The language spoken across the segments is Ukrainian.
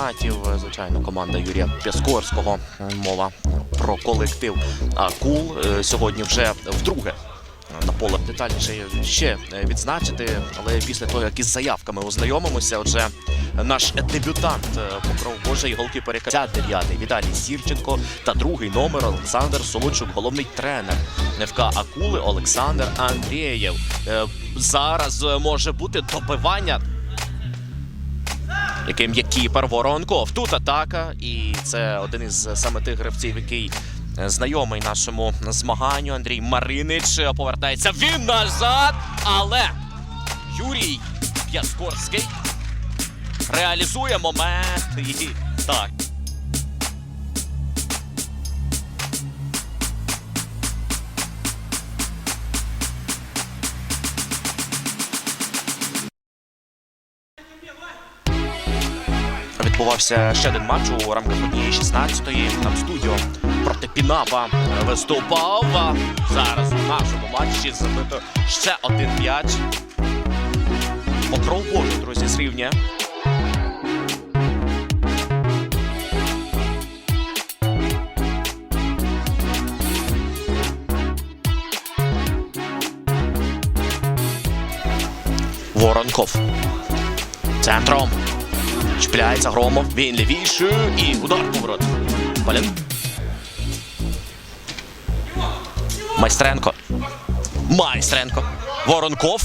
чемпіонатів. Звичайно, команда Юрія Пяскорського. Мова про колектив Акул е, сьогодні вже вдруге. На поле детальніше ще е, відзначити, але після того, як із заявками ознайомимося, отже, наш дебютант е, Покров Божий голкіпер 59-й Віталій Сірченко та другий номер Олександр Солодчук, головний тренер ФК Акули Олександр Андрієв. Зараз може бути добивання яким є кіпер Воронков. Тут атака, і це один із саме тих гравців, який е, знайомий нашому змаганню. Андрій Маринич е, повертається він назад. Але Юрій П'яскорський реалізує момент. І так. Відбувався ще один матч у рамках однієї 16-ї. Там студіо проти Пінапа виступав. Зараз у нашому матчі забито ще один м'яч. Покров Божий, друзі, зрівнює. Воронков. Центром. Чіпляється Громов. Він лівіший. І удар поворот. Палін. Майстренко. Майстренко. Воронков.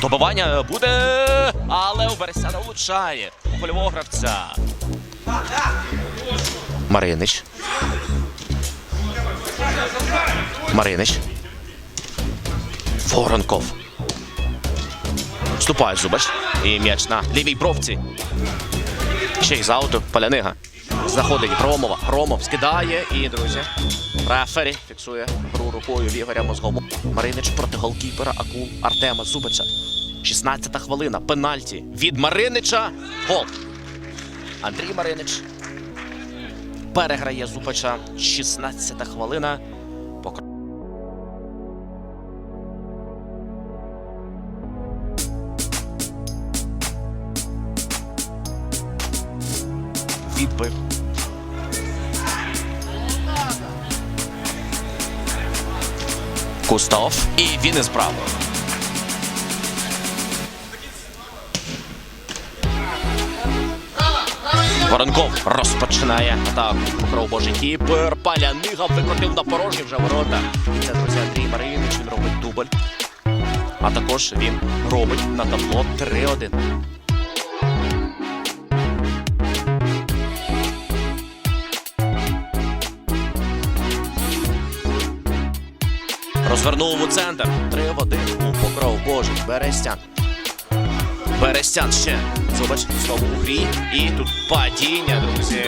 Добивання буде. Але у Вересяна влучає. Польового гравця. Маринич. Маринич. Воронков. Вступає Зубач. І м'яч на лівій бровці. Ще й з ауту Палянига. Заходить Громова. Громов скидає і, друзі, рефері фіксує гру рукою Ігоря Мозгому. Маринич проти голкіпера Акул Артема Зубича. 16-та хвилина. Пенальті від Маринича. Гол. Андрій Маринич переграє Зубача. 16-та хвилина. Покр- Відбив. Кустов. І він із правою. Воронков розпочинає атаку. Покров Божий кіпер. Палянига викотив на порожні вже ворота. І це, друзі, Андрій Маринич. Він робить дубль. А також він робить на табло 3-1. Розвернув у центр. 3 в 1 у покров Божий. Берестян. Берестян ще. Зубач знову у грі. І тут падіння, друзі.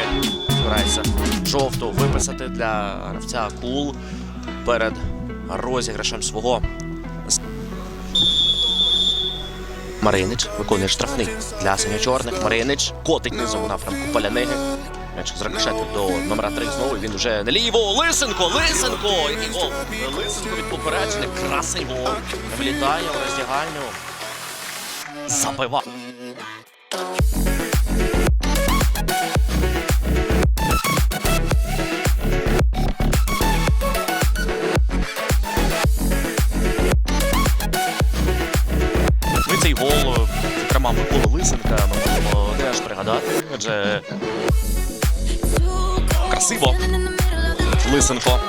Збирається жовту виписати для гравця Кул перед розіграшем свого. Маринич виконує штрафний для синьо-чорних. Маринич котить низом у напрямку Паляниги. М'яч зрикошетив до номера 3 знову. Він вже наліво. Лисенко! Лисенко! Який гол! Лисенко від попередження. Красий гол. Влітає в роздягальню. Забива. Ми цей гол, зокрема, Микола Лисенка, ми можемо теж пригадати, адже красиво. Лисенко.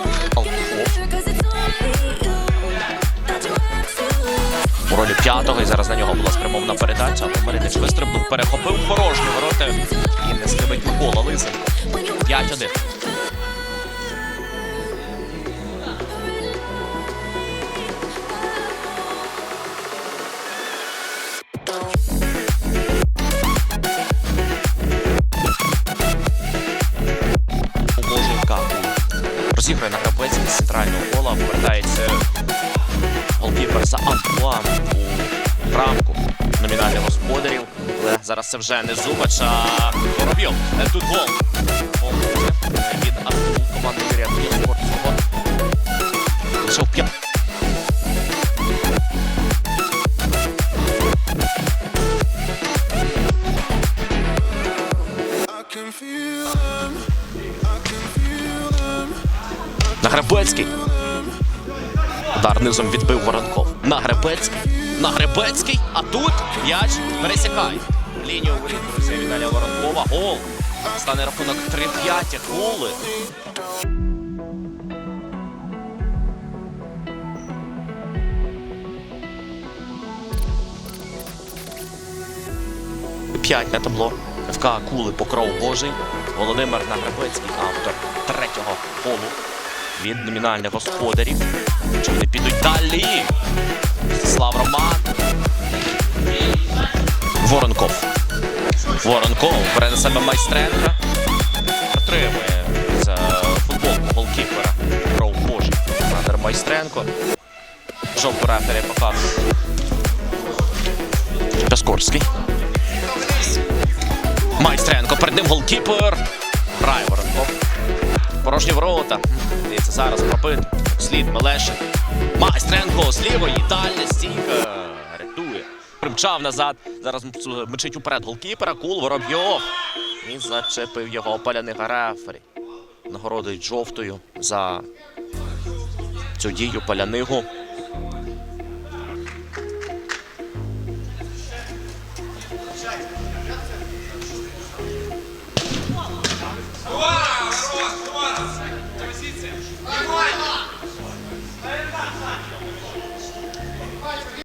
У ролі п'ятого, і зараз на нього була спрямована передача. Маринич вистрибнув, перехопив порожні ворота і не скривить Микола Лисенко. 5-1. Кемпер за амплам у рамку номінальних господарів. Але зараз це вже не Зубач, а Воробйов. Е, тут гол. Гол від Арту команди Кирятів Корпусного. Лише у п'ятому. Удар низом відбив Воронков. Нагребецький. Нагребецький. А тут м'яч пересікає. Лінію воріт Віталія Воронкова. Гол. Стане рахунок 3-5. Голи. П'ять на табло. ФК Кули Покров Божий. Володимир Нагребецький, автор третього голу від номінальних господарів. Чи вони підуть далі? Слав Роман. Воронков. Воронков бере на себе майстренка. Отримує за футболку голкіпера Кров Божий. Олександр Майстренко. Жовту рефері показує. Пяскорський. Майстренко, перед ним голкіпер. Грає Воронков. Порожні ворота. Дивіться, зараз пропит. Слід Мелешин. Майстренко з лівої. Дальня стійка. Рятує. Примчав назад. Зараз мчить уперед голкіпера. Кул Воробйов. І зачепив його опаляний рефері. Нагородить жовтою за цю дію палянигу.